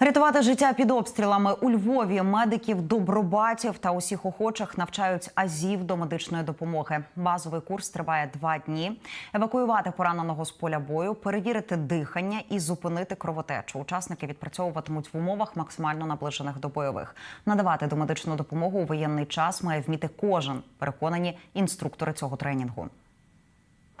Рятувати життя під обстрілами у Львові медиків, добробатів та усіх охочих навчають азів до медичної допомоги. Базовий курс триває два дні. Евакуювати пораненого з поля бою, перевірити дихання і зупинити кровотечу. Учасники відпрацьовуватимуть в умовах максимально наближених до бойових. Надавати домедичну допомогу у воєнний час має вміти кожен. Переконані інструктори цього тренінгу.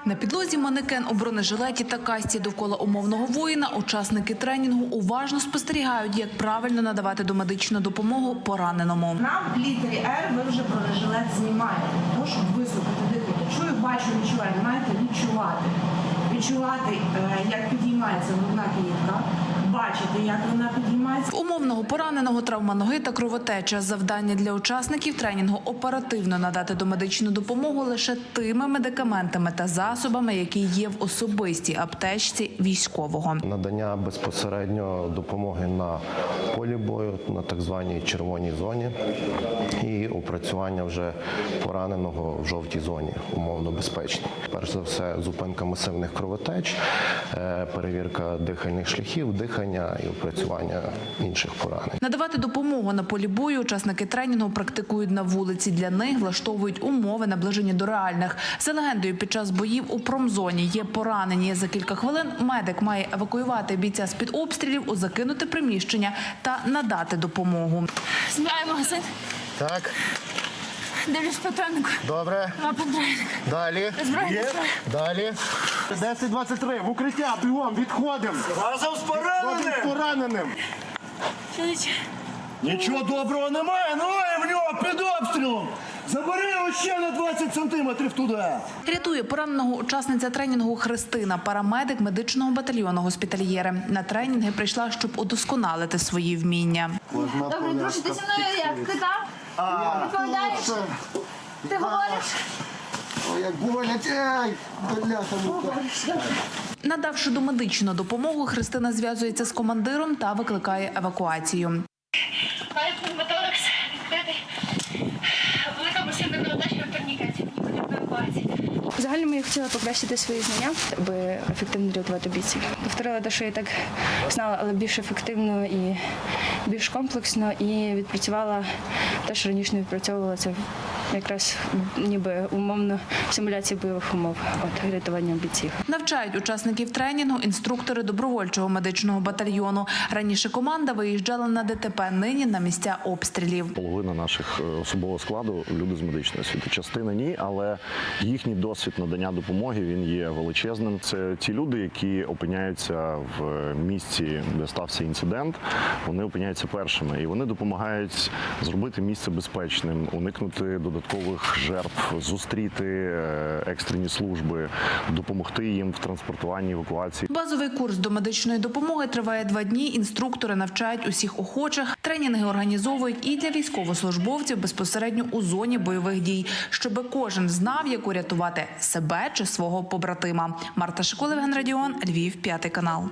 На підлозі манекен у бронежилеті та касті довкола умовного воїна учасники тренінгу уважно спостерігають, як правильно надавати домедичну допомогу пораненому. Нам в літері Р ви вже бронежилет знімаєте, тому що висухати дихання. Чую, бачу, відчуваю. Маєте відчувати. Відчувати, е, як підіймається грудна клітка, бачити, як вона підіймається. В умовного пораненого травма ноги та кровотеча. Завдання для учасників тренінгу оперативно надати домедичну допомогу лише тими медикаментами та засобами, які є в особистій аптечці військового. Надання безпосередньо допомоги на полі бою, на так званій червоній зоні, і опрацювання вже пораненого в жовтій зоні, умовно безпечній. Перш за все, зупинка масивних кровотеч, е, перевірка дихальних шляхів, дихання і опрацювання інших поранень. Надавати допомогу на полі бою учасники тренінгу практикують на вулиці. Для них влаштовують умови, наближені до реальних. За легендою, під час боїв у промзоні є поранені. За кілька хвилин медик має евакуювати бійця з під обстрілів у закинуте приміщення та надати допомогу. Збираю магазин, Так, дивлюсь патроннику, добре. патронника. Далі. Зброю. Далі. 10-23, в укриття, бігом, відходимо. Разом з з пораненим! Чоловіче, Нічого доброго немає, ноги в нього під обстрілом! Забери його ще на 20 сантиметрів туди! Рятує пораненого учасниця тренінгу Христина, парамедик медичного батальйону госпітальєри. На тренінги прийшла, щоб удосконалити свої вміння. добре, друже, ти зі мною як кита? Відповідаєш? Ти говориш? Ой, як болять, ей, бляха мука. Надавши домедичну допомогу, Христина зв'язується з командиром та викликає евакуацію. Маю пневмоторакс відкритий. Велика масивна кровотеча в турнікеті. Мені потрібна евакуація. В загальному я хотіла покращити свої знання, аби ефективно рятувати бійців. Повторила те, що я так знала, але більш ефективно і більш комплексно, і відпрацювала те, що раніше не відпрацьовувала це якраз ніби умовно симуляція бойових умов, от рятування бійців. Навчають учасників тренінгу інструктори добровольчого медичного батальйону. Раніше команда виїжджала на ДТП, нині на місця обстрілів. Половина наших е, особового складу люди з медичної освіти. Частина ні, але їхній досвід надання допомоги він є величезним. Це ті люди, які опиняються в місці, де стався інцидент. Вони опиняються першими, і вони допомагають зробити місце безпечним, уникнути додаткових жертв, зустріти е, екстрені служби, допомогти їм в транспортуванні евакуації. Базовий курс до медичної допомоги триває два дні. Інструктори навчають усіх охочих. Тренінги організовують і для військовослужбовців безпосередньо у зоні бойових дій, щоб кожен знав, як урятувати себе чи свого побратима. Марта Шикулев, Радіон, Львів, п'ятий канал.